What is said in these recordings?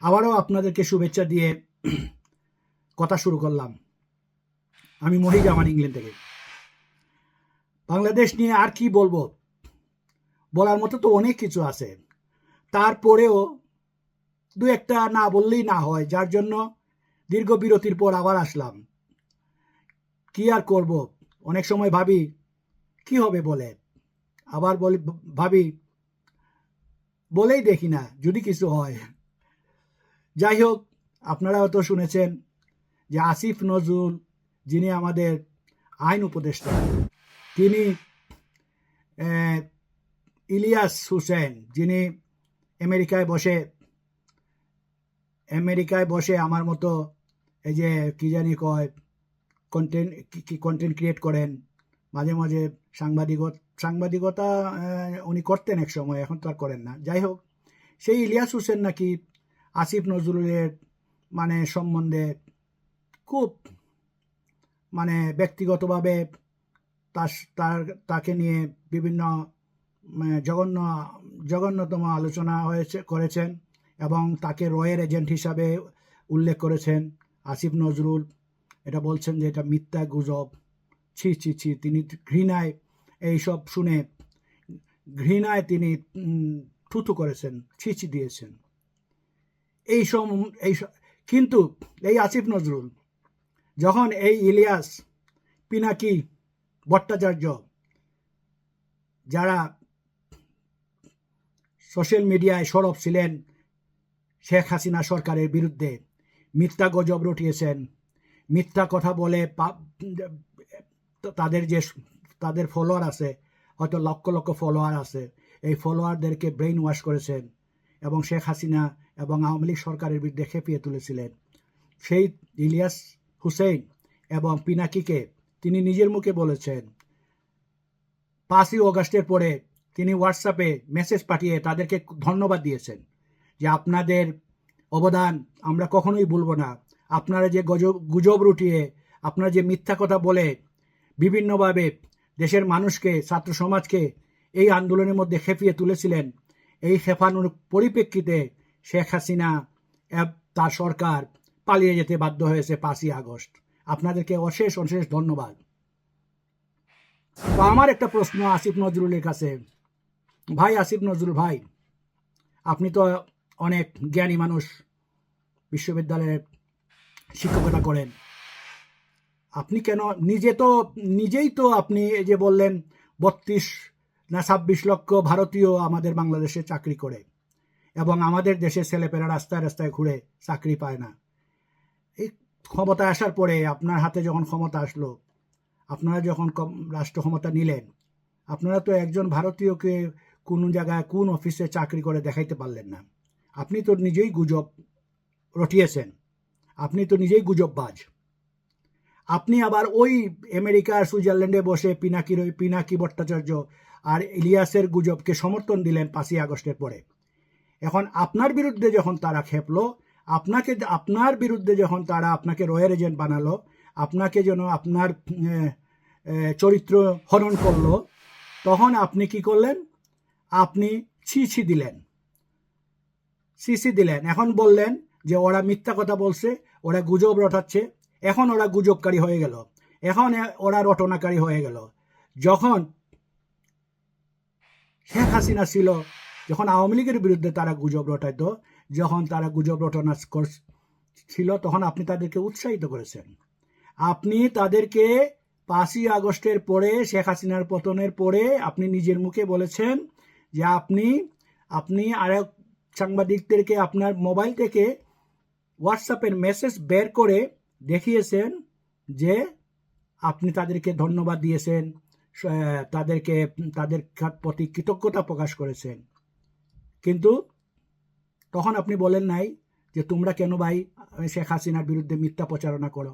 আবারও আপনাদেরকে শুভেচ্ছা দিয়ে কথা শুরু করলাম। আমি মহিজ আমার ইংল্যান্ড থেকে। বাংলাদেশ নিয়ে আর কি বলব? বলার মতো তো অনেক কিছু আছে। তারপরেও দু একটা না বললেই না হয়, যার জন্য দীর্ঘ বিরতির পর আবার আসলাম। কি আর করব? অনেক সময় ভাবি, কি হবে বলে? আবার বলি, ভাবি, বলেই দেখি না, যদি কিছু হয়। যাই হোক আপনারা হয়তো শুনেছেন যে আসিফ নজরুল যিনি আমাদের আইন উপদেষ্টা, তিনি ইলিয়াস হুসেন যিনি আমেরিকায় বসে আমেরিকায় বসে আমার মতো এই যে কি জানি কয় কন্টেন্ট কি কন্টেন্ট ক্রিয়েট করেন, মাঝে মাঝে সাংবাদিকত, সাংবাদিকতা উনি করতেন এক সময়, এখন তো আর করেন না। যাই হোক সেই ইলিয়াস হোসেন নাকি আসিফ নজরুলের মানে সম্বন্ধে খুব মানে ব্যক্তিগতভাবে তার তাকে নিয়ে বিভিন্ন মানে জঘন্য, জঘন্যতম আলোচনা হয়েছে, করেছেন এবং তাকে রয়ের এজেন্ট হিসাবে উল্লেখ করেছেন আসিফ নজরুল। এটা বলছেন যে এটা মিথ্যা গুজব। ছি ছি ছি, তিনি ঘৃণায় এইসব শুনে ঘৃণায় তিনি থুথু করেছেন ছিচি দিয়েছেন। এই সব এই কিন্তু এই আসিফ নজরুল, যখন এই ইলিয়াস, পিনাকি, ভট্টাচার্য, যারা সোশ্যাল মিডিয়ায় সরব ছিলেন শেখ হাসিনা সরকারের বিরুদ্ধে, মিথ্যা গজব রটিয়েছেন, মিথ্যা কথা বলে তাদের যে তাদের ফলোয়ার আছে, হয়তো লক্ষ লক্ষ ফলোয়ার আছে, এই ফলোয়ারদেরকে ব্রেইন ওয়াশ করেছেন এবং শেখ হাসিনা এবং আওয়ামী লীগ সরকারের বিরুদ্ধে খেপিয়ে তুলেছিলেন। সেই ইলিয়াস হুসেন এবং পিনাকিকে তিনি নিজের মুখে বলেছেন, পাঁচই অগাস্টের পরে তিনি হোয়াটসঅ্যাপে মেসেজ পাঠিয়ে তাদেরকে ধন্যবাদ দিয়েছেন যে আপনাদের অবদান আমরা কখনোই ভুলব না। আপনারা যে গজব, গুজব রুটিয়ে, আপনারা যে মিথ্যা কথা বলে বিভিন্নভাবে দেশের মানুষকে, ছাত্র সমাজকে এই আন্দোলনের মধ্যে খেপিয়ে তুলেছিলেন, এই খেপানোর পরিপ্রেক্ষিতে শেখ হাসিনা তার সরকার পালিয়ে যেতে বাধ্য হয়েছে পাঁচই আগস্ট। আপনাদেরকে অশেষ অশেষ ধন্যবাদ। তো আমার একটা প্রশ্ন আসিফ নজরুলের কাছে। ভাই আসিফ নজরুল ভাই, আপনি তো অনেক জ্ঞানী মানুষ, বিশ্ববিদ্যালয়ে শিক্ষকতা করেন। আপনি কেন, নিজে তো, নিজেই তো আপনি এই যে বললেন, বত্রিশ না ছাব্বিশ লক্ষ ভারতীয় আমাদের বাংলাদেশে চাকরি করে। এবং আমাদের দেশের ছেলেপেরা রাস্তায় রাস্তায় ঘুরে চাকরি পায় না। এই ক্ষমতা আসার পরে আপনার হাতে যখন ক্ষমতা আসলো, আপনারা যখন রাষ্ট্র ক্ষমতা নিলেন, আপনারা তো একজন ভারতীয়কে কোন জায়গায়, কোন অফিসে চাকরি করে দেখাইতে পারলেন না। আপনি তো নিজেই গুজব রটিয়েছেন। আপনি তো নিজেই গুজববাজ। আপনি আবার ওই আমেরিকার সুইজারল্যান্ডে বসে পিনাকির ওই পিনাকি ভট্টাচার্য আর ইলিয়াসের গুজবকে সমর্থন দিলেন পাঁচই আগস্টের পরে। এখন আপনার বিরুদ্ধে যখন তারা খেপলো, আপনাকে আপনার বিরুদ্ধে যখন তারা আপনাকে রয়্যাল এজেন্ট বানালো, আপনাকে যেন আপনার চরিত্র হরণ করল, তখন আপনি কি করলেন? আপনি ছি ছি দিলেন। সিসি দিলেন। এখন বললেন যে ওরা মিথ্যা কথা বলছে, ওরা গুজব রটাচ্ছে, এখন ওরা গুজবকারী হয়ে গেল। এখন ওরা রটনাকারী হয়ে গেল। যখন শেখ হাসিনা ছিল যখন আওয়ামী লীগের বিরুদ্ধে তারা গুজব রটাইতো, যখন তারা গুজব রটনা ছিল, তখন আপনি তাদেরকে উৎসাহিত করেছেন। আপনি তাদেরকে পাঁচই আগস্টের পরে, শেখ হাসিনার পতনের পরে আপনি নিজের মুখে বলেছেন যে আপনি আপনি আরেক সাংবাদিকদেরকে আপনার মোবাইল থেকে হোয়াটসঅ্যাপের মেসেজ বের করে দেখিয়েছেন যে আপনি তাদেরকে ধন্যবাদ দিয়েছেন তাদেরকে, তাদের প্রতি কৃতজ্ঞতা প্রকাশ করেছেন। কিন্তু তখন আপনি বলেন নাই যে তোমরা কেন ভাই শেখ হাসিনার বিরুদ্ধে মিথ্যা প্রচারণা করো।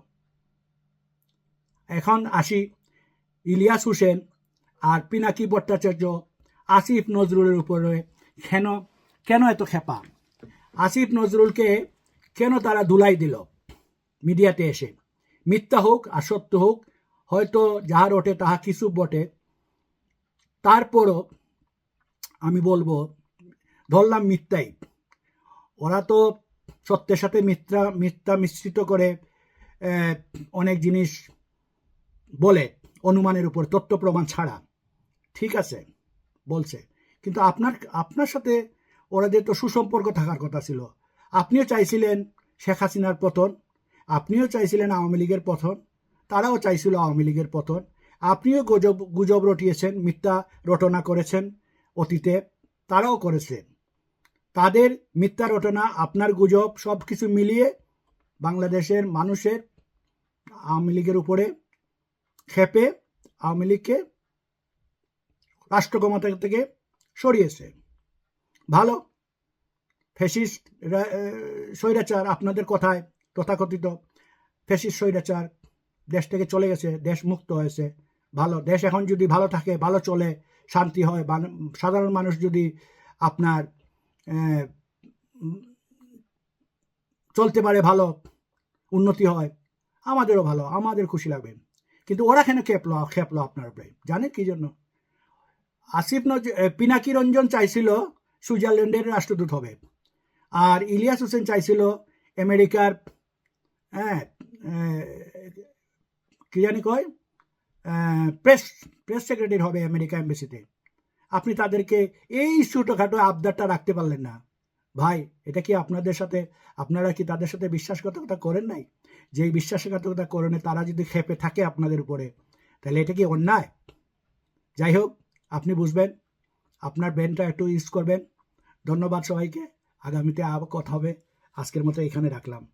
এখন আসি ইলিয়াস হোসেন আর পিনাকি ভট্টাচার্য আসিফ নজরুলের উপরে কেন কেন এত খেপা আসিফ নজরুলকে কেন তারা ধুলাই দিল মিডিয়াতে এসে? মিথ্যা হোক আর সত্য হোক, হয়তো যাহার ওঠে তাহা কিছু বটে। তারপরও আমি বলব ধরলাম মিথ্যাই। ওরা তো সত্যের সাথে মিথ্যা মিথ্যা মিশ্রিত করে অনেক জিনিস বলে অনুমানের উপর, তথ্য প্রমাণ ছাড়া। ঠিক আছে, বলছে। কিন্তু আপনার আপনার সাথে ওরাদের তো সুসম্পর্ক থাকার কথা ছিল। আপনিও চাইছিলেন শেখ হাসিনার পতন, আপনিও চাইছিলেন আওয়ামী লীগের পতন, তারাও চাইছিল আওয়ামী লীগের পতন। আপনিও গুজব গুজব রটিয়েছেন, মিথ্যা রটনা করেছেন অতীতে, তারাও করেছেন তাদের মিথ্যা রটনা, আপনার গুজব সব কিছু মিলিয়ে বাংলাদেশের মানুষের আওয়ামী লীগের উপরে খেপে আওয়ামী লীগকে রাষ্ট্র ক্ষমতা থেকে সরিয়েছে। ভালো ফেসিস্ট স্বৈরাচার আপনাদের কথায় তথাকথিত। ফেসিস্ট স্বৈরাচার দেশ থেকে চলে গেছে, দেশ মুক্ত হয়েছে। ভালো, দেশ এখন যদি ভালো থাকে, ভালো চলে, শান্তি হয় সাধারণ মানুষ যদি আপনার চলতে পারে ভালো, উন্নতি হয়, আমাদেরও ভালো, আমাদের খুশি লাগবে। কিন্তু ওরা কেন খেপলো খেপলো আপনার উপরে? জানেন কি জন্য? আসিফ নজ পিনাকি রঞ্জন চাইছিল সুইজারল্যান্ডের রাষ্ট্রদূত হবে। আর ইলিয়াস হোসেন চাইছিল আমেরিকার হ্যাঁ কি জানি কয় প্রেস প্রেস সেক্রেটারি হবে আমেরিকা এম্বাসিতে। আপনি তাদেরকে এই ছোটোখাটো আবদারটা রাখতে পারলেন না। ভাই, এটা কি আপনাদের সাথে, আপনারা কি তাদের সাথে বিশ্বাসঘাতকতা করেন নাই? যে এই বিশ্বাসঘাতকতা করেন তারা যদি খেপে থাকে আপনাদের উপরে, তাহলে এটা কি অন্যায়? যাই হোক, আপনি বুঝবেন, আপনার ব্রেনটা একটু ইউজ করবেন। ধন্যবাদ সবাইকে, আগামীতে আবার কথা হবে। আজকের মতো এখানে রাখলাম।